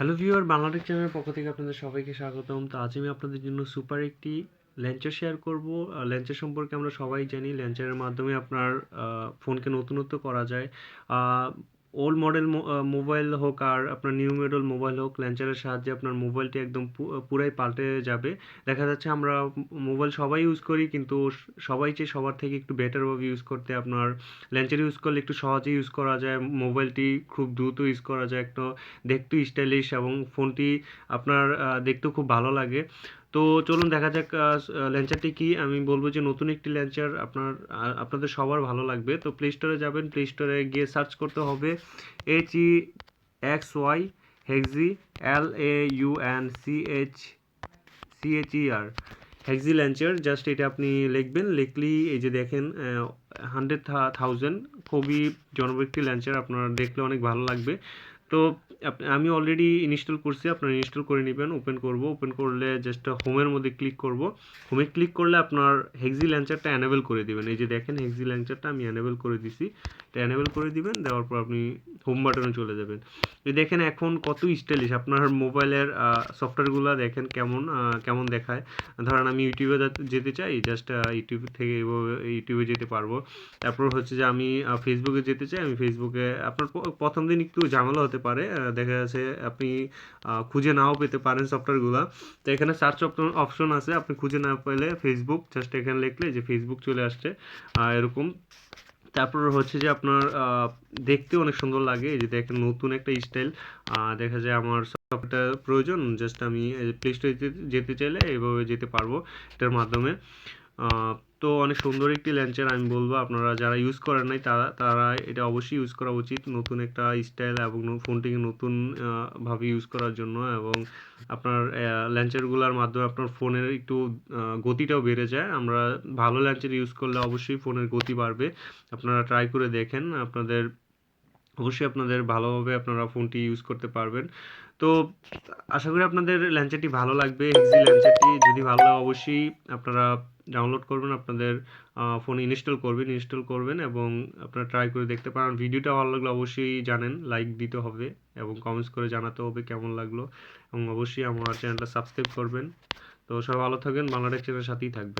Hello viewer Bangla Tech চ্যানেলের পক্ষ থেকে আপনাদের সবাইকে স্বাগতম। তো আজ আমি আপনাদের জন্য সুপার একটি ল্যাঞ্চার শেয়ার করব। ল্যাঞ্চার সম্পর্কে আমরা সবাই জানি। ল্যাঞ্চারের মাধ্যমে আপনার ফোনকে নতুনত্ব করা যায়। ওল্ড মডেল মোবাইল হোক আর আপনার নিউ মডেল মোবাইল হোক ল্যাঞ্চারের সাহায্যে আপনার মোবাইলটি একদম পুরাই পাল্টে যাবে। দেখা যাচ্ছে আমরা মোবাইল সবাই ইউজ করি, কিন্তু সবাই চেয়ে সবার থেকে একটু বেটারভাবে ইউজ করতে আপনার ল্যাঞ্চার ইউজ করলে একটু সহজে ইউজ করা যায় মোবাইলটি খুব দ্রুত ইউজ করা যায়, একটু দেখতে স্টাইলিশ এবং ফোনটি আপনার দেখতেও খুব ভালো লাগে। তো চলুন দেখা যাক ল্যাঞ্চারটি কি? আমি বলব যে নতুন একটি ল্যাঞ্চার আপনার আপনাদের সবার ভালো লাগবে। তো প্লে স্টোরে যাবেন প্লে স্টোরে গিয়ে সার্চ করতে হবে H E X Y hexy L A U N C H C H E R hexy launcher just এটা আপনি লিখবেন, লিখলেই এই যে দেখেন হান্ড্রেড থাউজেন্ড খুবই একটি ল্যাঞ্চার আপনার দেখলে অনেক ভালো লাগবে। তো আমি অলরেডি ইনস্টল করছি, আপনারা ইনস্টল করে নেবেন ওপেন করব। ওপেন করলে জাস্ট হোমের মধ্যে ক্লিক করব। হোমে ক্লিক করলে আপনার হেক্সি ল্যাঞ্চারটা অ্যানেবল করে দিবেন। এই যে দেখেন হেক্সি ল্যাঞ্চারটা আমি অ্যানেবল করে দিছি। এটা অ্যানেবল করে দিবেন, দেওয়ার পর আপনি হোম বাটনে চলে যাবেন। এই দেখেন, এখন কত স্টাইলিশ আপনার মোবাইলের সফটওয়্যারগুলো দেখেন কেমন কেমন দেখায়। ধরেন আমি ইউটিউবে যেতে চাই জাস্ট ইউটিউব থেকে ইউটিউবে যেতে পারব। তারপর হচ্ছে যে আমি ফেসবুকে যেতে চাই, আমি ফেসবুকে আপনার প্রথম দিন একটু ঝামেলা হতে পারে দেখা যাচ্ছে আপনি খুঁজে নাও পেতে পারেন সফটওয়্যারগুলো তো এখানে সার্চ অপশন আছে, আপনি খুঁজে না পেলে ফেসবুক জাস্ট এখানে লিখলে যে ফেসবুক চলে আসছে এরকম। তারপর হচ্ছে যে আপনার দেখতে অনেক সুন্দর লাগে, এই যে দেখেন নতুন একটা স্টাইল দেখা যায় আমার সফটওয়্যারটা প্রয়োজন জাস্ট আমি প্লে স্টোরে যেতে চাইলে এভাবে যেতে পারব, এটার মাধ্যমে। তো অনেক সুন্দর একটি ল্যান্চার আমি বলব। আপনারা যারা ইউজ করেন নাই, তারা তারা এটা অবশ্যই ইউজ করা উচিত নতুন একটা স্টাইল এবং ফোনটিকে নতুন ভাবে ইউজ করার জন্য এবং আপনার ল্যান্চারগুলোর মাধ্যমে আপনার ফোনের একটু গতিটাও বেড়ে যায়। আমরা ভালো ল্যান্চার ইউজ করলে অবশ্যই ফোনের গতি বাড়বে। আপনারা ট্রাই করে দেখেন, আপনাদের, অবশ্যই আপনাদের ভালোভাবে আপনারা ফোনটি ইউজ করতে পারবেন। তো আশা করি আপনাদের ল্যান্চারটি ভালো লাগবে। হেক্সি ল্যান্চারটি যদি ভালো লাগে, অবশ্যই আপনারা ডাউনলোড করবেন, আপনাদের ফোন ইনস্টল করবেন ইনস্টল করবেন এবং আপনারা ট্রাই করে দেখতে পারেন। ভিডিওটা ভালো লাগলে অবশ্যই জানেন লাইক দিতে হবে এবং কমেন্টস করে জানাতে হবে কেমন লাগল এবং অবশ্যই আমার চ্যানেলটা সাবস্ক্রাইব করবেন। তো সবাই ভালো থাকবেন বাংলাটেক চ্যানেলের সাথেই থাকবেন।